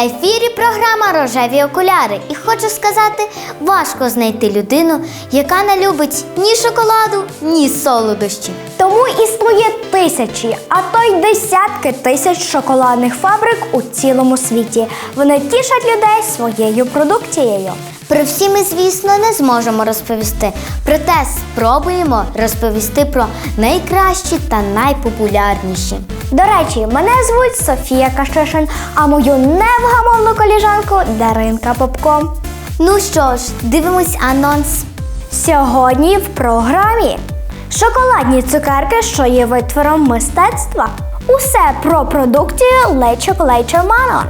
Ефірі програма Рожеві окуляри. І хочу сказати, важко знайти людину, яка не любить ні шоколаду, ні солодощі. Тому існує тисячі, а то й десятки тисяч шоколадних фабрик у цілому світі. Вони тішать людей своєю продукцією. Про всі ми, звісно, не зможемо розповісти. Проте спробуємо розповісти про найкращі та найпопулярніші. До речі, мене звуть Софія Кашишин, а мою невгамовну коліжанку Даринка Попко. Ну що ж, дивимось анонс. Сьогодні в програмі шоколадні цукерки, що є витвором мистецтва. Усе про продукцію Le Chocolate Manon.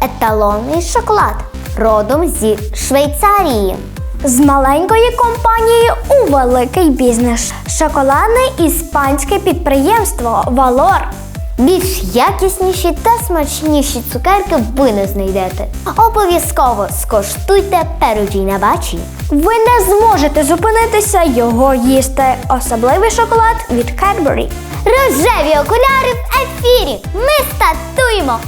Еталонний шоколад родом зі Швейцарії. З маленької компанії у великий бізнес. Шоколадне іспанське підприємство Валор. Більш якісніші та смачніші цукерки ви не знайдете. Обов'язково скоштуйте перуджі бачі. Ви не зможете зупинитися його їсти. Особливий шоколад від Cadbury. Рожеві окуляри в ефірі. Ми стартуємо.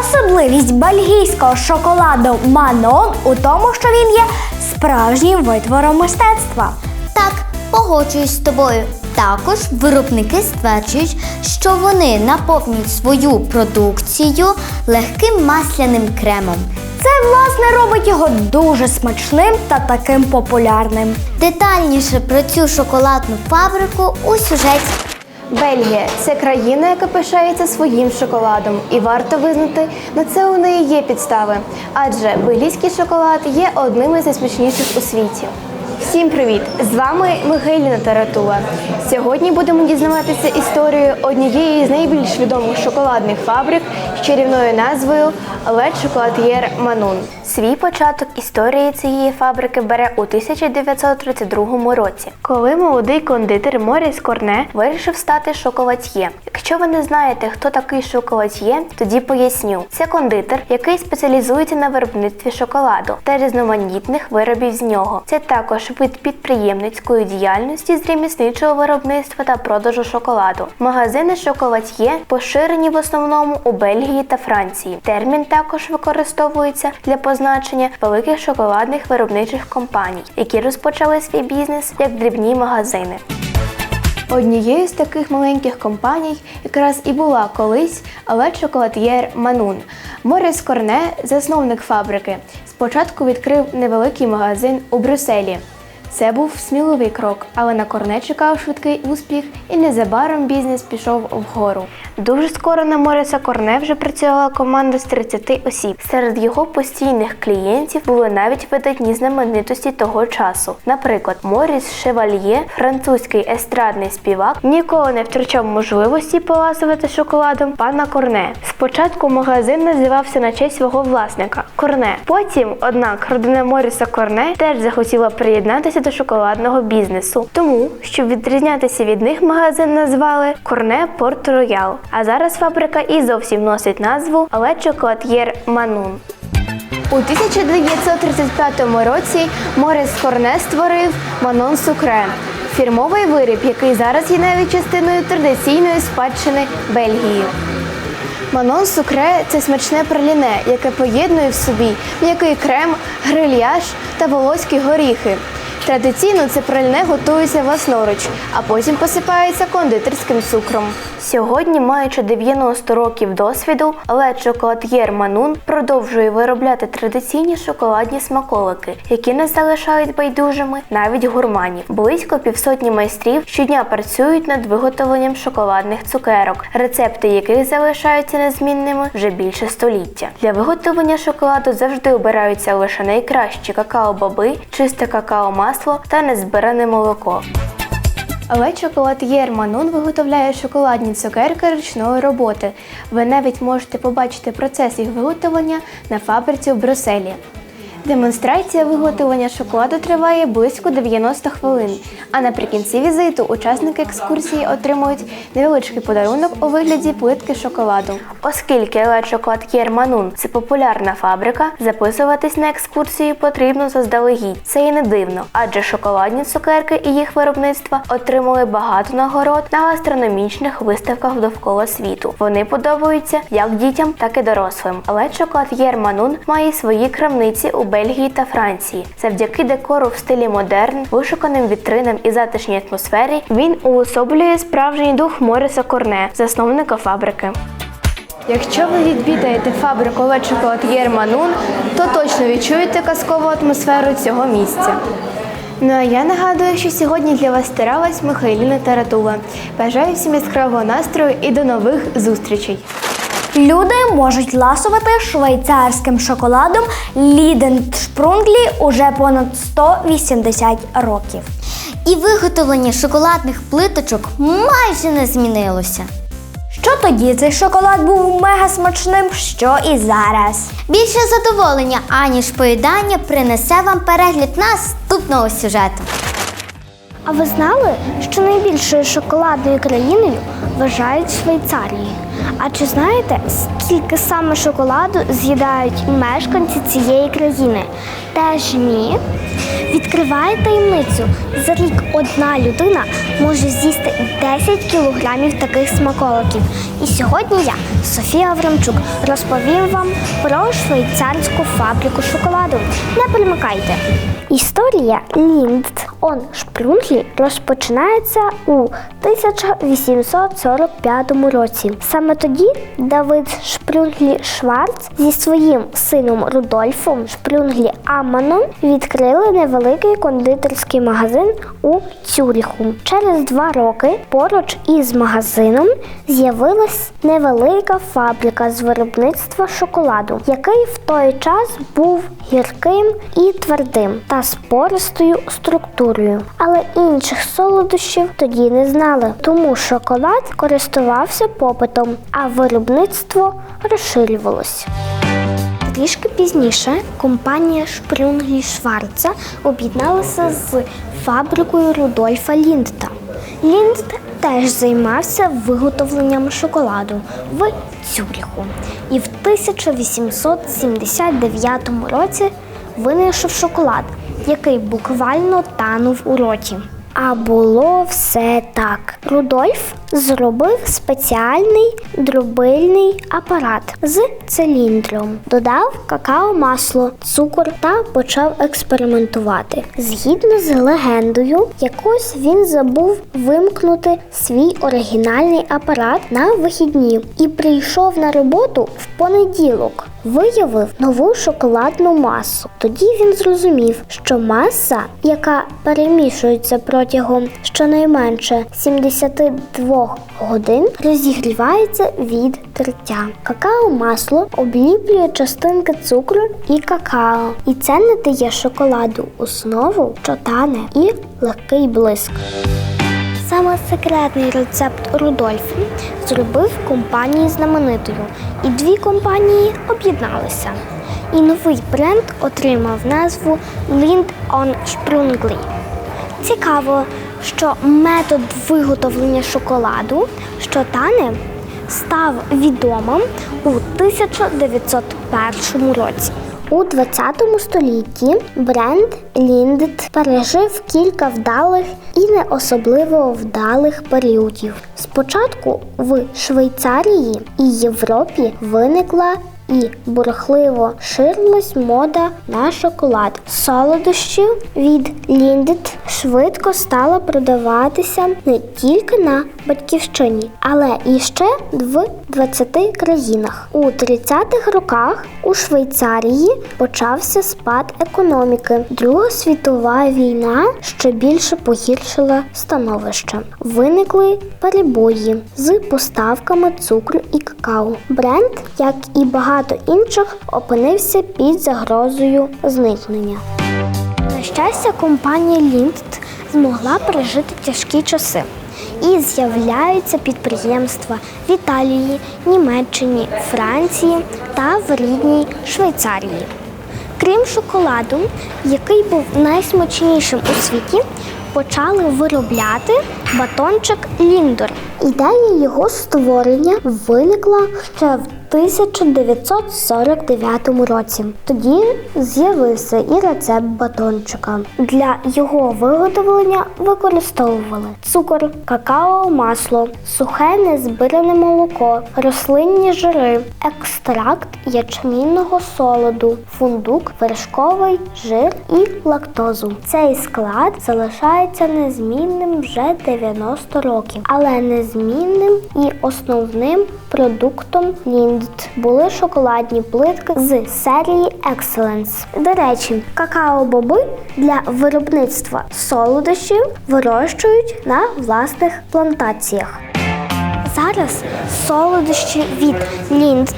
Особливість бельгійського шоколаду Манон у тому, що він є справжнім витвором мистецтва. Так, погоджуюсь з тобою. Також виробники стверджують, що вони наповнюють свою продукцію легким масляним кремом. Це власне робить його дуже смачним та таким популярним. Детальніше про цю шоколадну фабрику у сюжеті. Бельгія це країна, яка пишається своїм шоколадом, і варто визнати, на це у неї є підстави. Адже бельгійський шоколад є одним із найсмачніших у світі. Всім привіт! З вами Михайліна Таратула. Сьогодні будемо дізнаватися історію однієї з найбільш відомих шоколадних фабрик з чарівною назвою Le Chocolatier Manon. Свій початок історії цієї фабрики бере у 1932 році, коли молодий кондитер Моріс Корне вирішив стати шоколад'є. Якщо ви не знаєте, хто такий шоколад'є, тоді поясню. Це кондитер, який спеціалізується на виробництві шоколаду та різноманітних виробів з нього. Це також вид підприємницької діяльності з ремісничого виробництва та продажу шоколаду. Магазини шоколад'є поширені в основному у Бельгії та Франції. Термін також використовується для позначення великих шоколадних виробничих компаній, які розпочали свій бізнес як дрібні магазини. Однією з таких маленьких компаній якраз і була колись Але Chocolatier Манун. Моріс Корне, засновник фабрики, спочатку відкрив невеликий магазин у Брюсселі. Це був сміливий крок, але на Корне чекав швидкий успіх, і незабаром бізнес пішов вгору. Дуже скоро на Моріса Корне вже працювала команда з 30 осіб. Серед його постійних клієнтів були навіть видатні знаменитості того часу. Наприклад, Моріс Шевальє, французький естрадний співак, ніколи не втрачав можливості поласувати шоколадом пана Корне. Спочатку магазин називався на честь свого власника Корне. Потім, однак, родина Моріса Корне теж захотіла приєднатися до шоколадного бізнесу. Тому, щоб відрізнятися від них, магазин назвали Корне Порт Роял. А зараз фабрика і зовсім носить назву Але Chocolatier Манун. У 1935 році Морис Корне створив Манон Сукре. Фірмовий виріб, який зараз є навіть частиною традиційної спадщини Бельгії. Манон сукре це смачне праліне, яке поєднує в собі м'який крем, грильяж та волоські горіхи. Традиційно це пральне готується власноруч, а потім посипається кондитерським цукром. Сьогодні, маючи 90 років досвіду, але Chocolatier Манун продовжує виробляти традиційні шоколадні смаколики, які не залишають байдужими навіть гурманів. Близько півсотні майстрів щодня працюють над виготовленням шоколадних цукерок, рецепти яких залишаються незмінними вже більше століття. Для виготовлення шоколаду завжди обираються лише найкращі какао-боби, чисте какао-масло та незбиране молоко. Але чоколад'єр Манун виготовляє шоколадні цукерки ручної роботи. Ви навіть можете побачити процес їх виготовлення на фабриці в Брюсселі. Демонстрація виготовлення шоколаду триває близько 90 хвилин. А наприкінці візиту учасники екскурсії отримують невеличкий подарунок у вигляді плитки шоколаду. Оскільки Лед Шоколад'єр Манун це популярна фабрика, записуватись на екскурсію потрібно заздалегідь. Це і не дивно, адже шоколадні цукерки і їх виробництва отримали багато нагород на гастрономічних виставках довкола світу. Вони подобаються як дітям, так і дорослим. Але Шоколад'єр Манун має свої крамниці у Бельгії та Франції. Завдяки декору в стилі модерн, вишуканим вітринам і затишній атмосфері він уособлює справжній дух Мориса Корне, засновника фабрики. Якщо ви відвідаєте фабрику Chocolatier Манун, то точно відчуєте казкову атмосферу цього місця. Ну а я нагадую, що сьогодні для вас старалась Михайліна Таратула. Бажаю всім яскравого настрою і до нових зустрічей! Люди можуть ласувати швейцарським шоколадом Ліден Шпрунглі уже понад 180 років. І виготовлення шоколадних плиточок майже не змінилося. Що тоді цей шоколад був мега смачним, що і зараз. Більше задоволення, аніж поїдання, принесе вам перегляд наступного сюжету. А ви знали, що найбільшою шоколадною країною вважають Швейцарії? А чи знаєте, скільки саме шоколаду з'їдають мешканці цієї країни? Теж ні. Відкриває таємницю. За рік одна людина може з'їсти 10 кілограмів таких смаколиків. І сьогодні я, Софія Аврамчук, розповім вам про швейцарську фабрику шоколаду. Не перемикайте. Історія Лінд он Шпрунглі розпочинається у 1845 році. Саме тоді Давид Шпрунглі Шварц зі своїм сином Рудольфом Шпрунглі Аманом відкрили невеликий кондитерський магазин у Цюріху. Через два роки поруч із магазином з'явилась невелика фабрика з виробництва шоколаду, який в той час був гірким і твердим та з пористою структурою. Але інших солодощів тоді не знали, тому шоколад користувався попитом, а виробництво розширювалося. Трішки пізніше компанія Шпрунглі Шварца об'єдналася з фабрикою Рудольфа Ліндта. Ліндт теж займався виготовленням шоколаду в Цюріху і в 1879 році винайшов шоколад, який буквально танув у роті. А було все так. Рудольф зробив спеціальний дробильний апарат з циліндром, додав какао-масло, цукор та почав експериментувати. Згідно з легендою, якось він забув вимкнути свій оригінальний апарат на вихідні і прийшов на роботу в понеділок. Виявив нову шоколадну масу. Тоді він зрозумів, що маса, яка перемішується протягом щонайменше 72 годин, розігрівається від тертя. Какао-масло обліплює частинки цукру і какао, і це не дає шоколаду основу, що тане і легкий блиск. Саме секретний рецепт Рудольфа зробив компанії знаменитою, і дві компанії об'єдналися. І новий бренд отримав назву Lind on Sprungly. Цікаво, що метод виготовлення шоколаду, що тане, став відомим у 1901 році. У 20 столітті бренд Ліндт пережив кілька вдалих і не особливо вдалих періодів. Спочатку в Швейцарії і Європі виникла і бурхливо ширилась мода на шоколад. Солодощі від Ліндет швидко стала продаватися не тільки на батьківщині, але і ще в 20 країнах. У 30-х роках у Швейцарії почався спад економіки. Друга світова війна ще більше погіршила становище. Виникли перебої з поставками цукру і какао. Бренд, як і багато інших, опинився під загрозою зникнення. На щастя, компанія Ліндт змогла пережити тяжкі часи. І з'являються підприємства в Італії, Німеччині, Франції та в рідній Швейцарії. Крім шоколаду, який був найсмачнішим у світі, почали виробляти батончик Ліндор. Ідея його створення виникла ще в 1949 році. Тоді з'явився і рецепт батончика. Для його виготовлення використовували цукор, какао, масло, сухе незбиране молоко, рослинні жири, екстракт ячмінного солоду, фундук, вершковий жир і лактозу. Цей склад залишається незмінним вже 90 років, але незмінним і основним продуктом Lindt були шоколадні плитки з серії Excellence. До речі, какао-боби для виробництва солодощів вирощують на власних плантаціях. Зараз солодощі від Lindt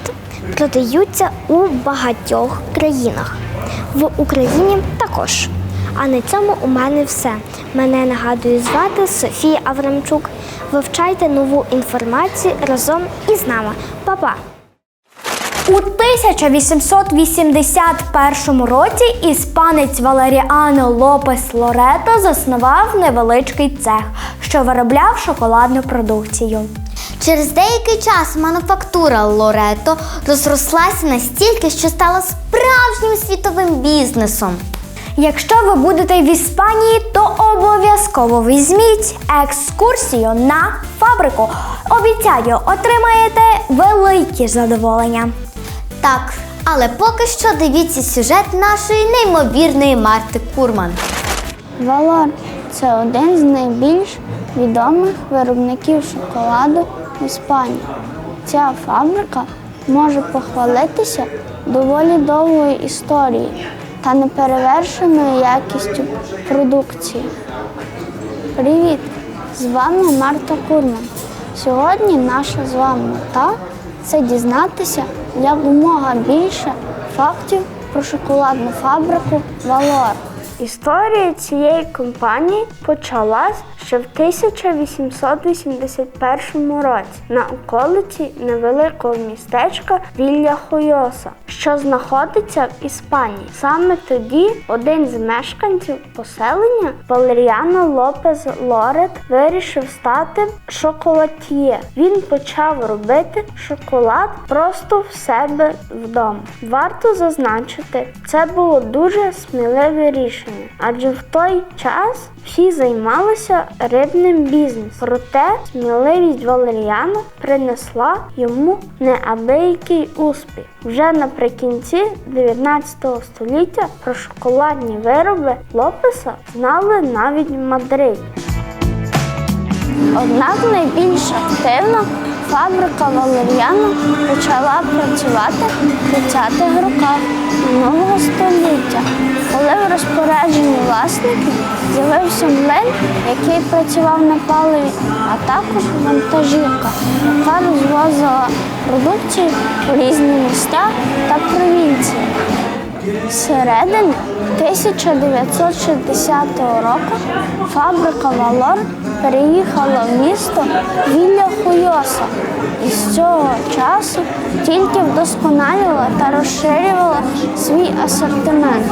продаються у багатьох країнах. В Україні також. А на цьому у мене все. Мене нагадую звати Софія Аврамчук. Вивчайте нову інформацію разом із нами. Па-па! У 1881 році іспанець Валеріано Лопес Лорето заснував невеличкий цех, що виробляв шоколадну продукцію. Через деякий час мануфактура Лорето розрослася настільки, що стала справжнім світовим бізнесом. Якщо ви будете в Іспанії, то обов'язково візьміть екскурсію на фабрику. Обіцяю, отримаєте велике задоволення. Так, але поки що дивіться сюжет нашої неймовірної Марти Курман. Валор це один з найбільш відомих виробників шоколаду в Іспанії. Ця фабрика може похвалитися доволі довгою історією та неперевершеною якістю продукції. Привіт! З вами Марта Курман. Сьогодні наша з вами мета це дізнатися якомога більше фактів про шоколадну фабрику Валор. Історія цієї компанії почалась ще в 1881 році на околиці невеликого містечка Вілля Хойоса, що знаходиться в Іспанії. Саме тоді один з мешканців поселення Валеріано Лопес Лорет вирішив стати шоколад'є. Він почав робити шоколад просто в себе вдома. Варто зазначити, це було дуже сміливе рішення, адже в той час всі займалися рибним бізнесом. Проте сміливість Валеріана принесла йому неабиякий успіх. Вже наприкінці 19 століття про шоколадні вироби Лопеса знали навіть в Мадриді. Однак найбільш активно фабрика Валеріано почала працювати в 30-х роках минулого століття, коли в розпорядженні власників з'явився млин, який працював на паливі, а також вантажівка, яка розвозила продукцію у різні місця та провінції. Середини 1960 року фабрика Валор переїхала в місто Вілля Хуйоса і з цього часу тільки вдосконалювала та розширювала свій асортимент.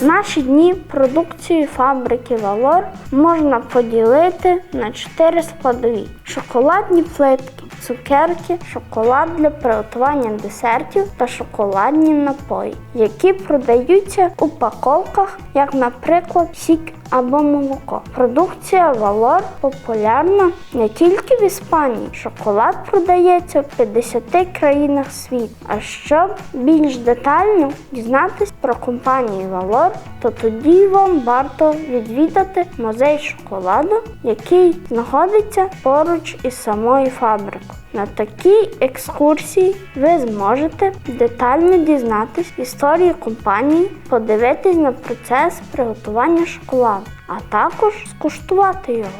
В наші дні продукцію фабрики Валор можна поділити на чотири складові: шоколадні плитки, цукерки, шоколад для приготування десертів та шоколадні напої, які продаються у упаковках, як, наприклад, сік або молоко. Продукція Валор популярна не тільки в Іспанії. Шоколад продається в 50 країнах світу. А щоб більш детально дізнатись про компанію Валор, то тоді вам варто відвідати музей шоколаду, який знаходиться поруч із самою фабрикою. На такій екскурсії ви зможете детально дізнатись історію компанії, подивитись на процес приготування шоколаду, а також скуштувати його.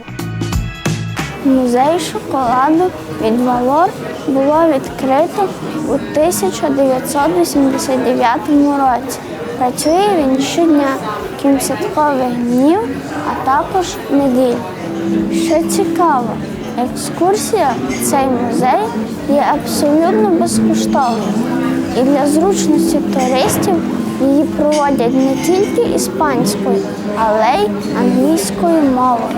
Музей шоколаду від Валор було відкрито у 1989 році. Працює він щодня, крім святкових днів, а також неділь. Що цікаво, екскурсія в цей музей є абсолютно безкоштовною. І для зручності туристів Її проводять не тільки іспанською, але й англійською мовою.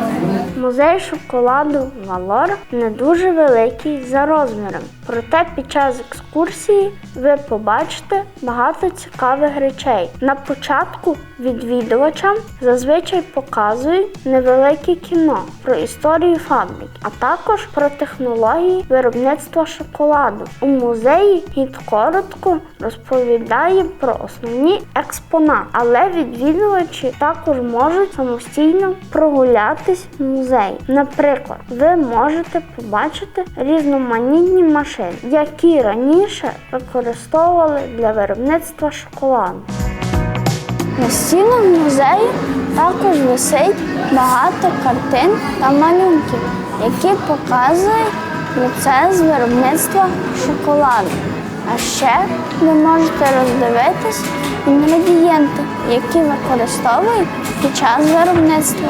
Музей шоколаду Валор не дуже великий за розміром. Проте під час екскурсії ви побачите багато цікавих речей. На початку відвідувачам зазвичай показують невелике кіно про історію фабрики, а також про технології виробництва шоколаду. У музеї гід коротко розповідає про основні експонати, але відвідувачі також можуть самостійно прогулятись в музеї. Наприклад, ви можете побачити різноманітні машини, які раніше використовували для виробництва шоколаду. На стінах музею також висить багато картин та малюнків, які показують процес виробництва шоколаду. А ще ви можете роздивитись інгредієнти, які використовують під час виробництва.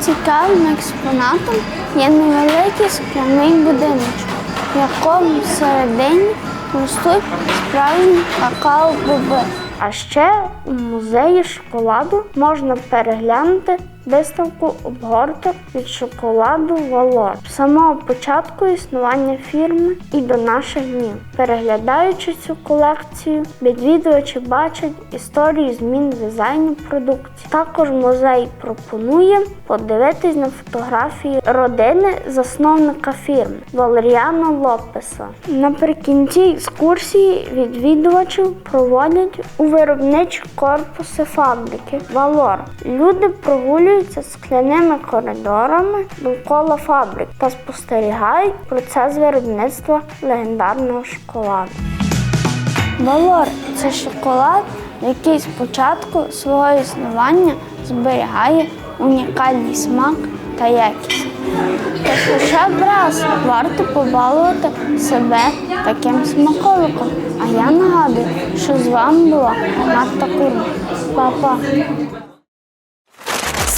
Цікавим експонатом є невеликий скляний будиночок, в якому всередині ростуть справжні какао-боби. А ще у музеї шоколаду можна переглянути виставку обгорток від шоколаду Валор з самого початку існування фірми і до наших днів. Переглядаючи цю колекцію, відвідувачі бачать історію змін дизайну продукції. Також музей пропонує подивитись на фотографії родини засновника фірми Валеріано Лопеса. Наприкінці екскурсії відвідувачів проводять у виробничі корпуси фабрики Валор. Люди прогулюються скляними коридорами довкола фабрик та спостерігають процес виробництва легендарного шоколаду. Валор це шоколад, який спочатку свого існування зберігає унікальний смак та якість. Тож хоча б раз варто побалувати себе таким смаколиком. А я нагадую, що з вами була Марта Курма. Па-па!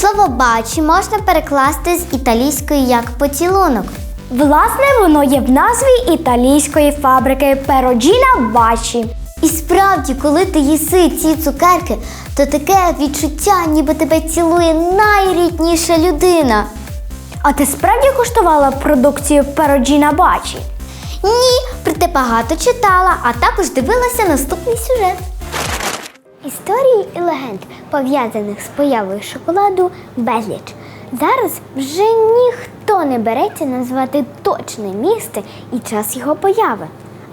Слово бачі можна перекласти з італійської як поцілунок. Власне, воно є в назві італійської фабрики Пероджіна Бачі. І справді, коли ти їси ці цукерки, то таке відчуття, ніби тебе цілує найрідніша людина. А ти справді куштувала продукцію Пероджіна Бачі? Ні, проте багато читала, а також дивилася наступний сюжет. Історії і легенд, пов'язаних з появою шоколаду, безліч. Зараз вже ніхто не береться назвати точне місце і час його появи.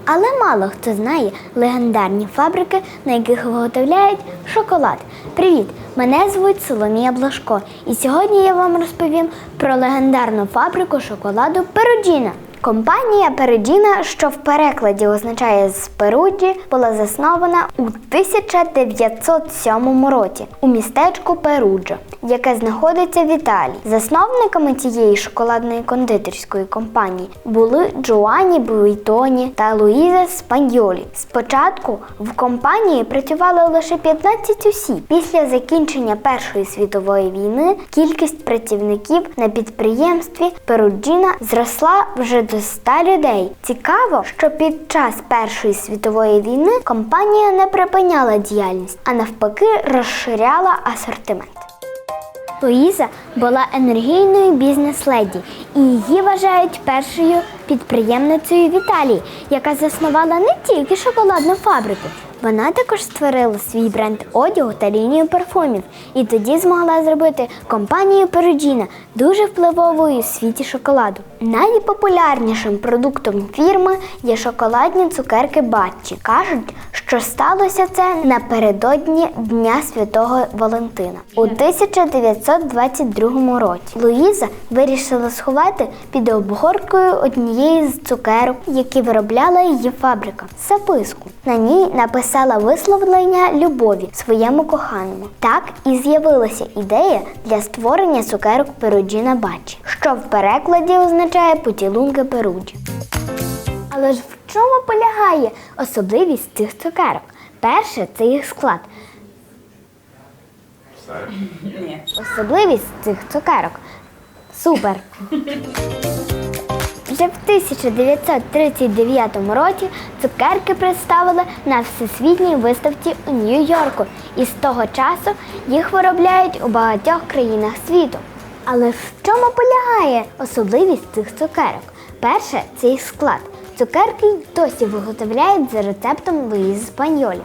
Але мало хто знає легендарні фабрики, на яких виготовляють шоколад. Привіт! Мене звуть Соломія Блашко, і сьогодні я вам розповім про легендарну фабрику шоколаду Перуджіна. Компанія Перуджіна, що в перекладі означає з Перуджі, була заснована у 1907 році у містечку Перуджа, яке знаходиться в Італії. Засновниками цієї шоколадної кондитерської компанії були Джоанні Буйтоні та Луїза Спаньолі. Спочатку в компанії працювало лише 15 осіб. Після закінчення Першої світової війни кількість працівників на підприємстві Перуджіна зросла вже до 100 людей. Цікаво, що під час Першої світової війни компанія не припиняла діяльність, а навпаки розширяла асортимент. Луїза була енергійною бізнес-леді, і її вважають першою підприємницею в Італії, яка заснувала не тільки шоколадну фабрику. Вона також створила свій бренд одягу та лінію парфумів, і тоді змогла зробити компанію Перуджіна дуже впливовою у світі шоколаду. Найпопулярнішим продуктом фірми є шоколадні цукерки Батчі. Кажуть, що сталося це напередодні Дня Святого Валентина у 1922 році. Луїза вирішила сховати під обгоркою однієї з цукерок, які виробляла її фабрика, записку. На ній написала висловлення любові своєму коханому. Так і з'явилася ідея для створення цукерок Перуджіна Бачі, що в перекладі означає поцілунки Перуджі. Але ж в чому полягає особливість цих цукерок? Перше це їх склад. Особливість цих цукерок. Супер. Вже в 1939 році цукерки представили на всесвітній виставці у Нью-Йорку, і з того часу їх виробляють у багатьох країнах світу. Але в чому полягає особливість цих цукерок? Перше це їх склад. Цукерки досі виготовляють за рецептом Луїзи Спаньолі.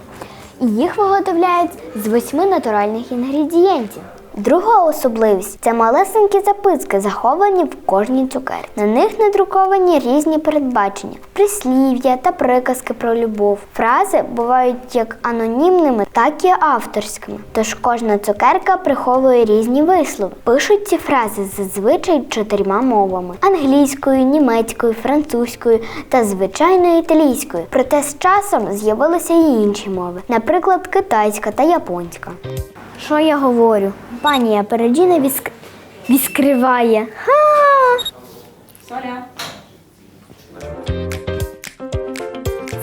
І їх виготовляють з восьми натуральних інгредієнтів. Друга особливість це малесенькі записки, заховані в кожній цукерці. На них надруковані різні передбачення, прислів'я та приказки про любов. Фрази бувають як анонімними, так і авторськими. Тож кожна цукерка приховує різні вислови. Пишуть ці фрази зазвичай чотирма мовами: англійською, німецькою, французькою та звичайно італійською. Проте з часом з'явилися і інші мови, наприклад, китайська та японська. Що я говорю? Пані Переджіна відск... відскриває. Ха!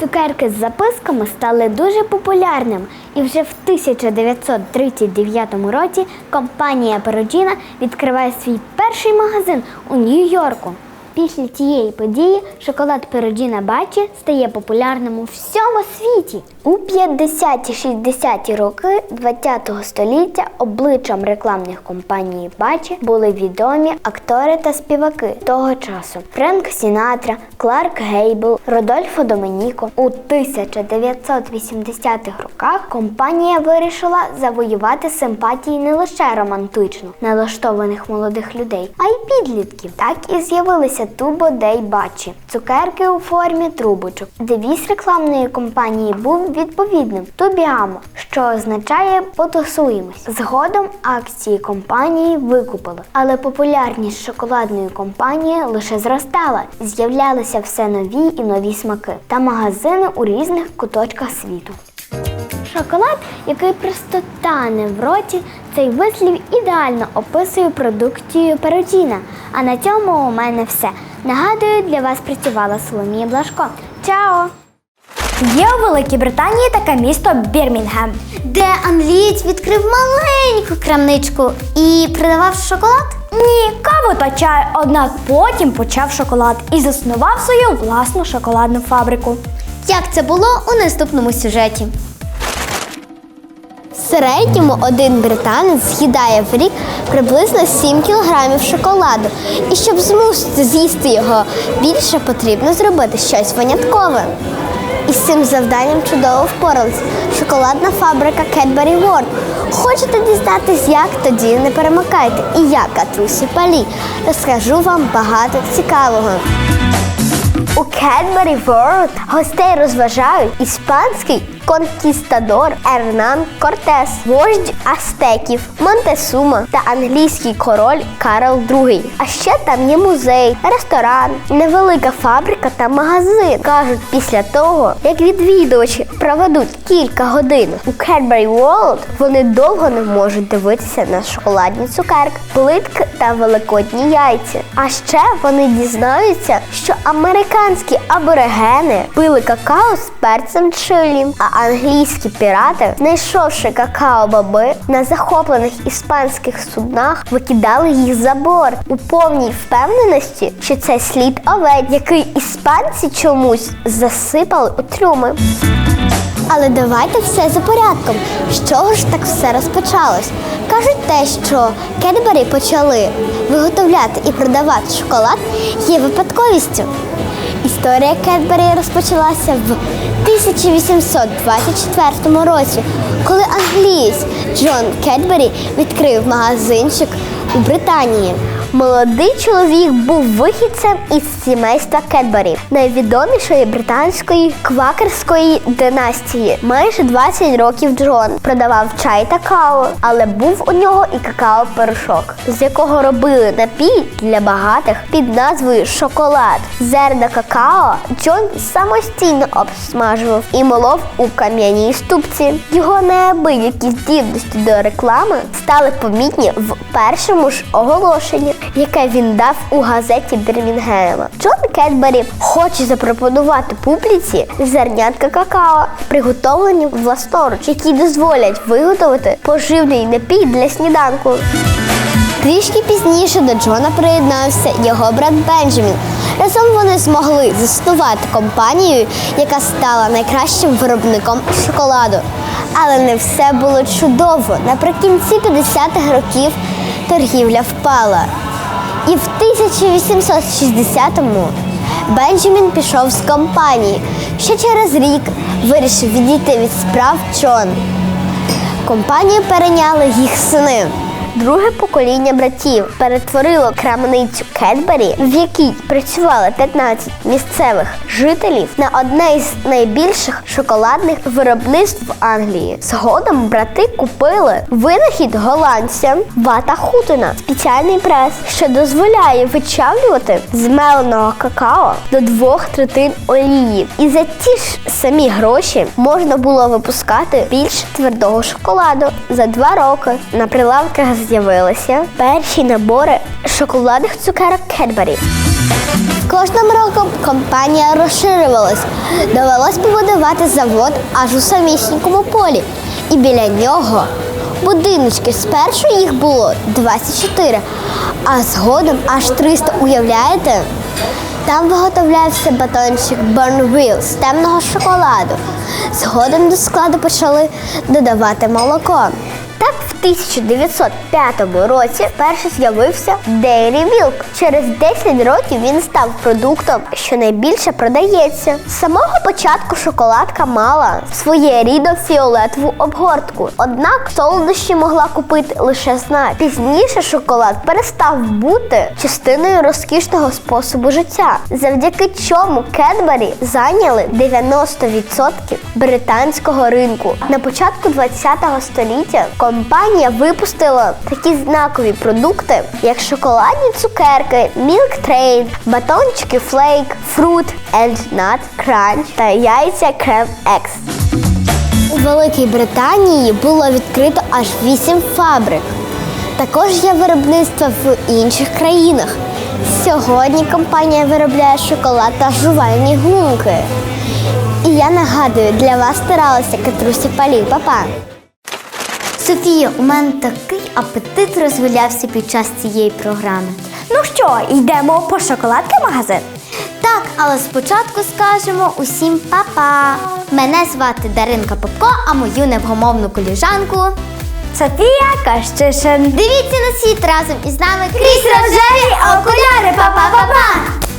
Цукерки з записками стали дуже популярними, і вже в 1939 році компанія Пероджіна відкриває свій перший магазин у Нью-Йорку. Після цієї події шоколад Пероджіна Бачі стає популярним у всьому світі. У 50-60-ті роки ХХ століття обличчям рекламних компаній Бачі були відомі актори та співаки того часу: Френк Сінатра, Кларк Гейбл, Родольфо Доменіко. У 1980-х роках компанія вирішила завоювати симпатії не лише романтично налаштованих молодих людей, а й підлітків. Так і з'явилися Тубо Дей Бачі цукерки у формі трубочок. Девіз рекламної компанії був відповідним Тубіамо, що означає потусуємось. Згодом акції компанії викупили, але популярність шоколадної компанії лише зростала. З'являлися все нові і нові смаки та магазини у різних куточках світу. Шоколад, який просто тане в роті, цей вислів ідеально описує продукцію перотіна. А на цьому у мене все. Нагадую, для вас працювала Соломія Блашко. Чао! Є у Великій Британії таке місто Бірмінгем. Де англієць відкрив маленьку крамничку і продавав шоколад? Ні, каву та чай, однак потім почав шоколад і заснував свою власну шоколадну фабрику. Як це було у наступному сюжеті? В середньому один британець з'їдає в рік приблизно 7 кілограмів шоколаду. І щоб змусити з'їсти його більше, потрібно зробити щось виняткове. І з цим завданням чудово впоралась шоколадна фабрика Cadbury World. Хочете дізнатись, як тоді не перемикайте і я, Катрусі Палі, розкажу вам багато цікавого. У Кенбері Ворлд гостей розважають іспанський конкістадор Ернан Кортес, вождь астеків Монтесума та англійський король Карл II. А ще там є музей, ресторан, невелика фабрика та магазин. Кажуть, після того, як відвідувачі проведуть кілька годин у Cadbury World, вони довго не можуть дивитися на шоколадні цукерки, плитки та великодні яйця. А ще вони дізнаються, що американські аборигени пили какао з перцем чилі, а англійські пірати, знайшовши какао-баби на захоплених іспанських суднах, викидали їх за борт у повній впевненості, що це слід овець, який іспанці чомусь засипали у трюми. Але давайте все за порядком. З чого ж так все розпочалось? Кажуть те, що Кедбері почали виготовляти і продавати шоколад, є випадковістю. Історія Кетбері розпочалася в 1824 році, коли англієць Джон Кетбері відкрив магазинчик у Британії. Молодий чоловік був вихідцем із сімейства Кедбері, найвідомішої британської квакерської династії. Майже 20 років Джон продавав чай та каву, але був у нього і какао-порошок, з якого робили напій для багатих під назвою шоколад. Зерна какао Джон самостійно обсмажував і молов у кам'яній ступці. Його неабиякі здібності до реклами стали помітні в першому ж оголошенні, яке він дав у газеті Бірмінгема. Джон Кедбері хоче запропонувати публіці зернятка какао, приготовлені власноруч, які дозволять виготовити поживний напій для сніданку. Трішки пізніше до Джона приєднався його брат Бенджамін. Разом вони змогли заснувати компанію, яка стала найкращим виробником шоколаду. Але не все було чудово. Наприкінці 50-х років торгівля впала. І в 1860-му Бенджамін пішов з компанії. Ще через рік вирішив відійти від справ Чон. Компанію перейняли їх сини. Друге покоління братів перетворило крамницю Кетбері, в якій працювали 15 місцевих жителів, на одне із найбільших шоколадних виробництв в Англії. Згодом брати купили винахід голландця Вата Хутена, спеціальний прес, що дозволяє вичавлювати з меленого какао до двох третин олії. І за ті ж самі гроші можна було випускати більш твердого шоколаду. За два роки на прилавках з'явилися перші набори шоколадних цукерок Кетбері. Кожним роком компанія розширювалась. Довелось побудувати завод аж у самісінькому полі. І біля нього будиночки. Спершу їх було 24, а згодом аж 300, уявляєте? Там виготовлявся батончик Burnville з темного шоколаду. Згодом до складу почали додавати молоко. Так в 1905 році вперше з'явився Dairy Milk. Через 10 років він став продуктом, що найбільше продається. З самого початку шоколадка мала своєрідну фіолетову обгортку. Однак солодощі могла купити лише знать. Пізніше шоколад перестав бути частиною розкішного способу життя, завдяки чому Кедбері зайняли 90% британського ринку. На початку 20-го століття компанія випустила такі знакові продукти, як шоколадні цукерки, Train, батончики Flake, Fruit and Nut Crunch та яйця Creme X. У Великій Британії було відкрито аж 8 фабрик. Також є виробництво в інших країнах. Сьогодні компанія виробляє шоколад та жувальні гумки. І я нагадую, для вас старалася Катруся Палій. Па-па! Софія, у мене такий апетит розвилявся під час цієї програми. Ну що, йдемо по шоколадки в магазин? Так, але спочатку скажемо усім па-па. Мене звати Даринка Попко, а мою невгомовну коліжанку. Софія Кащишин. Дивіться на світ разом із нами крізь рожеві окуляри. Па-па-па-па!